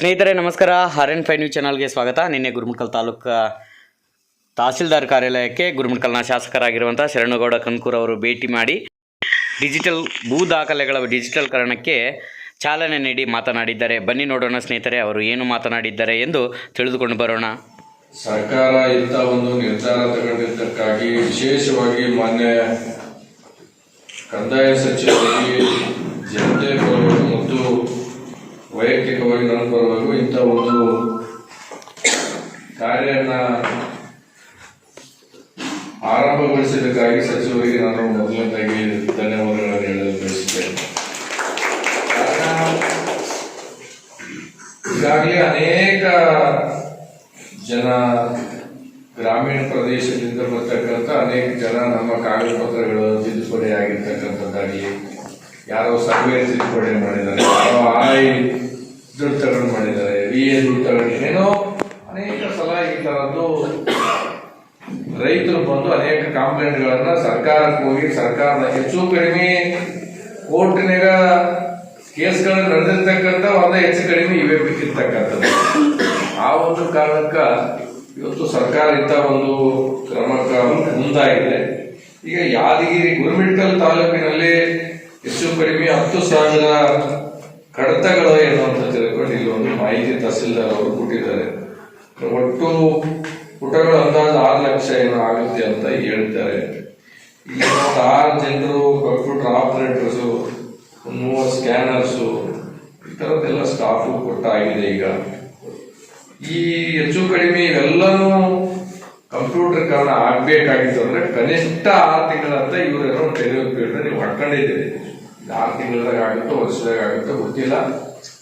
ಸ್ನೇಹಿತರೆ, ನಮಸ್ಕಾರ. R N five news ಚಾನಲ್ಗೆ ಸ್ವಾಗತ. ನಿನ್ನೆ ಗುರುಮುಟ್ಕಲ್ ತಾಲೂಕು ತಹಸೀಲ್ದಾರ್ ಕಾರ್ಯಾಲಯಕ್ಕೆ ಗುರುಮುಟ್ಕಲ್ನ ಶಾಸಕರಾಗಿರುವಂಥ ಶರಣಗೌಡ ಕನ್ಕೂರ್ ಅವರು ಭೇಟಿ ಮಾಡಿ ಡಿಜಿಟಲ್ ಭೂ ದಾಖಲೆಗಳ ಡಿಜಿಟಲ್ಕರಣಕ್ಕೆ ಚಾಲನೆ ನೀಡಿ ಮಾತನಾಡಿದ್ದಾರೆ. ಬನ್ನಿ ನೋಡೋಣ ಸ್ನೇಹಿತರೆ, ಅವರು ಏನು ಮಾತನಾಡಿದ್ದಾರೆ ಎಂದು ತಿಳಿದುಕೊಂಡು ಬರೋಣ. ಸರ್ಕಾರ ಇಂಥ ಒಂದು ನಿರ್ಧಾರ ತಗೊಂಡಿದ್ದಕ್ಕಾಗಿ ವಿಶೇಷವಾಗಿ ಮಾನ್ಯ ಕಂದಾಯ ಸಚಿವರಿಗೆ ಜನತೆ ಪರವಾಗಿ ಮತ್ತು ವೈಯಕ್ತಿಕವಾಗಿ ನನ್ನ ಪರವಾಗಿ ಇಂಥ ಒಂದು ಕಾರ್ಯನ ಆರಂಭಗೊಳಿಸಿದ್ದಕ್ಕಾಗಿ ಸಚಿವರಿಗೆ ನಾನು ಮೊದಲನೇದಾಗಿ ಧನ್ಯವಾದಗಳನ್ನು ಹೇಳಲು ಬಯಸುತ್ತೇನೆ. ಈಗಾಗಲೇ ಅನೇಕ ಜನ ಗ್ರಾಮೀಣ ಪ್ರದೇಶದಿಂದ ಬರ್ತಕ್ಕಂಥ ಅನೇಕ ಜನ ನಮ್ಮ ಕಾಗದ ಪತ್ರಗಳು ತಿದ್ದುಪಡಿ ಆಗಿರ್ತಕ್ಕಂಥದ್ದಾಗಿ ಯಾರೋ ಸರ್ವೆ ತಿದ್ದುಪಡಿ ಮಾಡಿದ್ದಾರೆ, ಯಾರೋ ಆಯ್ ದುಡ್ಡು ತಗೊಂಡು ಮಾಡಿದ್ದಾರೆ ಬಿ ಎ ದುಡ್ಡು ತಗೊಂಡು ಏನೋ ಅನೇಕ ಸಲ ಈ ಥರದ್ದು ರೈತರು ಬಂದು ಅನೇಕ ಕಂಪ್ಲೇಂಟ್ಗಳನ್ನ ಸರ್ಕಾರಕ್ಕೆ ಹೋಗಿ ಸರ್ಕಾರದ ಹೆಚ್ಚು ಕಡಿಮೆ ಕೋರ್ಟ್ನಾಗ ಕೇಸ್ಗಳು ನಡೆದಿರ್ತಕ್ಕಂಥ ಒಂದ ಹೆಚ್ಚು ಕಡಿಮೆ ಇವೆ ಬಿಟ್ಟಿರ್ತಕ್ಕಂಥದ್ದು ಆ ಒಂದು ಕಾರಣಕ್ಕ ಇವತ್ತು ಸರ್ಕಾರ ಇಂಥ ಒಂದು ಕ್ರಮ ಮುಂದಾಗಿದೆ. ಈಗ ಯಾದಗಿರಿ ಗುರುಮಿಟ್ಕಲ್ ತಾಲೂಕಿನಲ್ಲಿ ಹೆಚ್ಚು ಕಡಿಮೆ ಹತ್ತು ಸಾವಿರ ಕಡತಗಳು ಏನು ಅಂತ ತಿಳ್ಕೊಂಡು ಇಲ್ಲಿ ಒಂದು ಮಾಹಿತಿ ತಹಸೀಲ್ದಾರ್ ಅವರು ಕೊಟ್ಟಿದ್ದಾರೆ. ಒಟ್ಟು ಲಕ್ಷ ಏನೋ ಆಗುತ್ತೆ ಅಂತ ಹೇಳ್ತಾರೆ. ಆರು ಜನರು ಕಂಪ್ಯೂಟರ್ ಆಪರೇಟರ್ಸು ಮೂವರ್ ಸ್ಕ್ಯಾನರ್ಸು ಈ ಥರದ್ದೆಲ್ಲ ಸ್ಟಾಫು ಕೊಟ್ಟಾಗಿದೆ ಈಗ. ಈ ಹೆಚ್ಚು ಕಡಿಮೆ ಇವೆಲ್ಲನೂ ಕಂಪ್ಯೂಟರ್ ಕಾರಣ ಆಗ್ಬೇಕಾಗಿತ್ತು ಅಂದ್ರೆ ಕನಿಷ್ಠ ಆರು ತಿಂಗಳಂತ ಇವರೇನೋ ಟೆಲಿವರ್ ನೀವು ಮಾಡ್ಕೊಂಡಿದ್ದೀರಿ ಆರು ತಿಂಗಳದಾಗ ಆಗುತ್ತೋ, ವರ್ಷದಾಗ ಆಗುತ್ತೋ ಗೊತ್ತಿಲ್ಲ.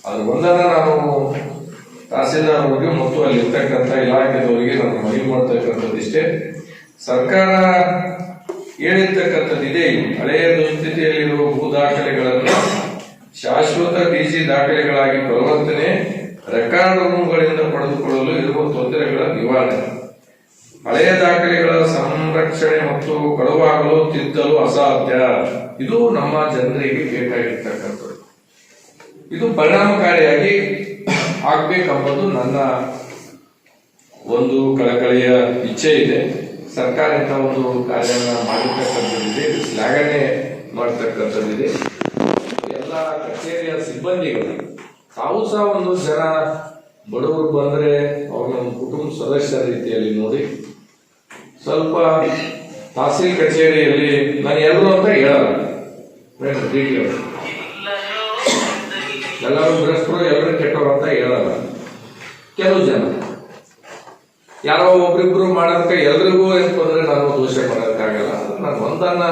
ಅದು ಒಂದನ್ನ ನಾನು ತಹಸೀಲ್ದಾರ್ ಮತ್ತು ಅಲ್ಲಿ ಇರ್ತಕ್ಕಂಥ ಇಲಾಖೆದವರಿಗೆ ನಾನು ಮನವಿ ಮಾಡ್ತಕ್ಕಂಥದ್ದು ಇಷ್ಟೇ. ಸರ್ಕಾರ ಹೇಳಿರ್ತಕ್ಕಂಥದ್ದು ಇದೆ. ಹಳೆಯ ದುಸ್ಥಿತಿಯಲ್ಲಿರುವ ಭೂ ದಾಖಲೆಗಳನ್ನು ಶಾಶ್ವತ ಡಿಜಿ ದಾಖಲೆಗಳಾಗಿ ಪರಿವರ್ತನೆ ರೆಕಾರ್ಡ್ ರೂಮ್ಗಳಿಂದ ಪಡೆದುಕೊಳ್ಳಲು ಇರುವ ತೊಂದರೆಗಳ ನಿವಾರಣೆ. ಹಳೆಯ ದಾಖಲೆಗಳ ಸಂರಕ್ಷಣೆ ಮತ್ತು ಕಳುವಾಗಲು ತಿದ್ದಲು ಅಸಾಧ್ಯ. ಇದು ನಮ್ಮ ಜನರಿಗೆ ಬೇಕಾಗಿರ್ತಕ್ಕಂಥದ್ದು. ಇದು ಪರಿಣಾಮಕಾರಿಯಾಗಿ ಆಗ್ಬೇಕೆಂಬುದು ನನ್ನ ಒಂದು ಕಳಕಳಿಯ ಇಚ್ಛೆ ಇದೆ. ಸರ್ಕಾರ ಇಂಥ ಒಂದು ಕಾರ್ಯನ ಮಾಡಿರ್ತಕ್ಕಂಥದ್ದಿದೆ. ಇದು ಶ್ಲಾಘನೆ ಮಾಡ್ತಕ್ಕಂಥದ್ದಿದೆ. ಎಲ್ಲ ಕಚೇರಿಯ ಸಿಬ್ಬಂದಿಗಳು, ತಾವು ಸಹ ಒಂದು ಜನ ಬಡವರು ಬಂದ್ರೆ ಅವ್ರ ನಮ್ಮ ಕುಟುಂಬ ಸದಸ್ಯರ ರೀತಿಯಲ್ಲಿ ನೋಡಿ, ಸ್ವಲ್ಪ ತಹಸೀಲ್ ಕಚೇರಿಯಲ್ಲಿ ನಾನು ಎಲ್ಲರೂ ಅಂತ ಹೇಳಲ್ಲ. ಎಲ್ಲರೂ ಭ್ರಷ್ಟರು ಎಲ್ಲರೂ ಕೆಟ್ಟವರು ಅಂತ ಹೇಳಲ್ಲ. ಕೆಲವು ಜನ. ಯಾರೋ ಒಬ್ರಿಬ್ರು ಮಾಡೋದಕ್ಕೆ ಎಲ್ರಿಗೂ ಅಂತಂದ್ರೆ ನಾನು ದೋಷ ಮಾಡೋದಕ್ಕಾಗಲ್ಲ ನಾನು ಒಂದನ್ನ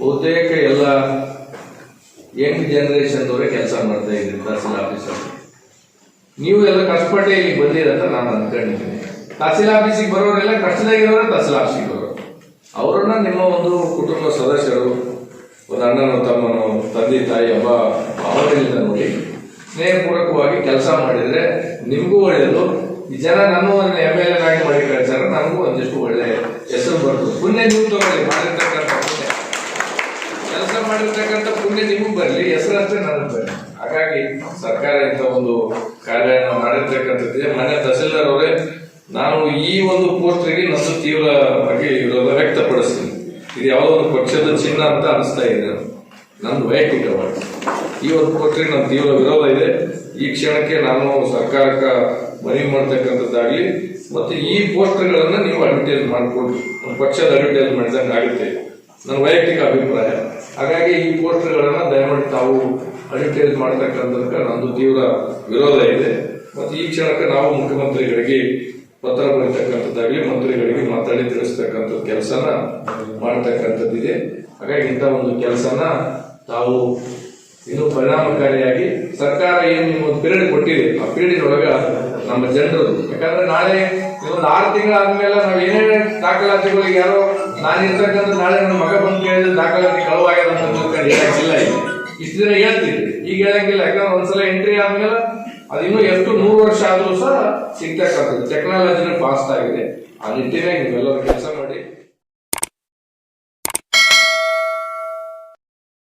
ಬಹುತೇಕ ಎಲ್ಲ ಯಂಗ್ ಜನರೇಷನ್ದವರೇ ಕೆಲಸ ಮಾಡ್ತಾ ಇದ್ದೀನಿ, ತಹಸೀಲ್ ಆಫೀಸರ್ ನೀವು ಎಲ್ಲ ಕಷ್ಟಪಟ್ಟೆ ಇಲ್ಲಿ ಬಂದಿರಂತ ನಾನು ಅನ್ಕೊಂಡಿದ್ದೀನಿ. ತಹಸೀಲ್ ಆಫೀಸಿಗೆ ಬರೋರೆಲ್ಲ ಕಷ್ಟದಾಗಿರೋರು ತಹಸೀಲ್ ಆಫೀಸಿಗೆ ಬರೋರು. ಅವರನ್ನ ನಿಮ್ಮ ಒಂದು ಕುಟುಂಬ ಸದಸ್ಯರು ನಿಮಗೂ ಒಳ್ಳೆಯದು ಈ ಜನ ನಾನು ಒಂದು ಎಂ ಎಲ್ ಆಗಿ ಮಾಡಿ ಕಳ್ಸಾರ ನನಗೂ ಒಂದಿಷ್ಟು ಒಳ್ಳೆ ಹೆಸರು ಬರ್ತದೆ. ಪುಣ್ಯ ನೀವು ತಗೊಳ್ಳಿ. ಮಾಡಿರ್ತಕ್ಕಂಥ ಪುಣ್ಯ. ಕೆಲಸ ಮಾಡಿರ್ತಕ್ಕಂಥ ಪುಣ್ಯ ನಿಮಗೂ ಬರಲಿ. ಹೆಸರಷ್ಟೇ ನನಗೆ ಬರಲಿ. ಹಾಗಾಗಿ ಸರ್ಕಾರ ಇಂಥ ಒಂದು ಕಾರ್ಯನ ಮಾಡಿರ್ತಕ್ಕಂಥದ್ದಿದೆ ಮನೆ ತಹಸೀಲ್ದಾರ್ ಅವರೇ, ನಾನು ಈ ಒಂದು ಪೋಸ್ಟ್ಗೆ ನಷ್ಟು ತೀವ್ರವಾಗಿ ವಿರೋಧ ವ್ಯಕ್ತಪಡಿಸ್ತೀನಿ. ಇದು ಯಾವುದೋ ಒಂದು ಪಕ್ಷದ ಚಿಹ್ನ ಅಂತ ಅನಿಸ್ತಾ ಇದೆ. ನಂದು ವೈಯಕ್ತಿಕವಾಗಿ ಈ ಒಂದು ಪೋಸ್ಟ್ಗೆ ನನ್ನ ತೀವ್ರ ವಿರೋಧ ಇದೆ. ಈ ಕ್ಷಣಕ್ಕೆ ನಾನು ಸರ್ಕಾರಕ್ಕೆ ಮನವಿ ಮಾಡ್ತಕ್ಕಂಥದ್ದಾಗ್ಲಿ, ಮತ್ತೆ ಈ ಪೋಸ್ಟರ್ಗಳನ್ನು ನೀವು ಅಡ್ವರ್ಟೈಸ್ ಮಾಡಿಕೊಡ್ರಿ ಪಕ್ಷದ ಅಡ್ವರ್ಟೈಸ್ ಮಾಡಿದಂಗೆ ಆಗುತ್ತೆ. ನನ್ನ ವೈಯಕ್ತಿಕ ಅಭಿಪ್ರಾಯ. ಹಾಗಾಗಿ ಈ ಪೋಸ್ಟರ್ಗಳನ್ನು ದಯಮಾಡಿ ತಾವು ಅಡ್ವರ್ಟೈಸ್ ಮಾಡ್ತಕ್ಕಂಥದಕ್ಕೆ ನಂದು ತೀವ್ರ ವಿರೋಧ ಇದೆ. ಮತ್ತೆ ಈ ಕ್ಷಣಕ್ಕೆ ನಾವು ಮುಖ್ಯಮಂತ್ರಿಗಳಿಗೆ ಪತ್ರ ಬರೀತಕ್ಕಂಥದ್ದಾಗಲಿ ಮಂತ್ರಿಗಳಿಗೆ ಮಾತಾಡಿ ತಿಳಿಸ್ತಕ್ಕಂಥ ಕೆಲಸನ ಮಾಡ್ತಕ್ಕಂಥದ್ದಿದೆ. ಹಾಗಾಗಿ ಇಂಥ ಒಂದು ಕೆಲಸನ ತಾವು ಇನ್ನು ಪರಿಣಾಮಕಾರಿಯಾಗಿ ಸರ್ಕಾರ ಏನು ಒಂದು ಪೀರಿಯಡ್ ಕೊಟ್ಟಿದೆ, ಆ ಪೀರಿಯಡ್ ಒಳಗ ನಮ್ಮ ಜನರು. ಯಾಕಂದ್ರೆ ನಾಳೆ ಇನ್ನೊಂದು ಆರು ತಿಂಗಳಾದ್ಮೇಲೆ ನಾವು ಏನೇ ದಾಖಲಾತಿಗಳಿಗೆ ಯಾರೋ ನಾನು ಇರ್ತಕ್ಕಂಥ ನಾಳೆ ನನ್ನ ಮಗ ಬಂದು ಕೇಳಿದ್ರೆ ದಾಖಲಾತಿ ಕಳುವಾಗ್ಯದ ಅಂತ ಇಷ್ಟು ದಿನ ಹೇಳ್ತೀವಿ. ಈಗ ಹೇಳಂಗಿಲ್ಲ ಯಾಕಂದ್ರೆ ಒಂದ್ಸಲ ಎಂಟ್ರಿ ಆದ್ಮೇಲೆ ಅದು ಇನ್ನೂ ಎಷ್ಟು ನೂರು ವರ್ಷ ಆದ್ರೂ ಸಹ ಸಿಗ್ತಕ್ಕಂಥದ್ದು ಟೆಕ್ನಾಲಜಿನ ಫಾಸ್ಟ್ ಆಗಿದೆ. ಆ ನಿಟ್ಟಿನಾಗ ನೀವೆಲ್ಲರೂ ಕೆಲಸ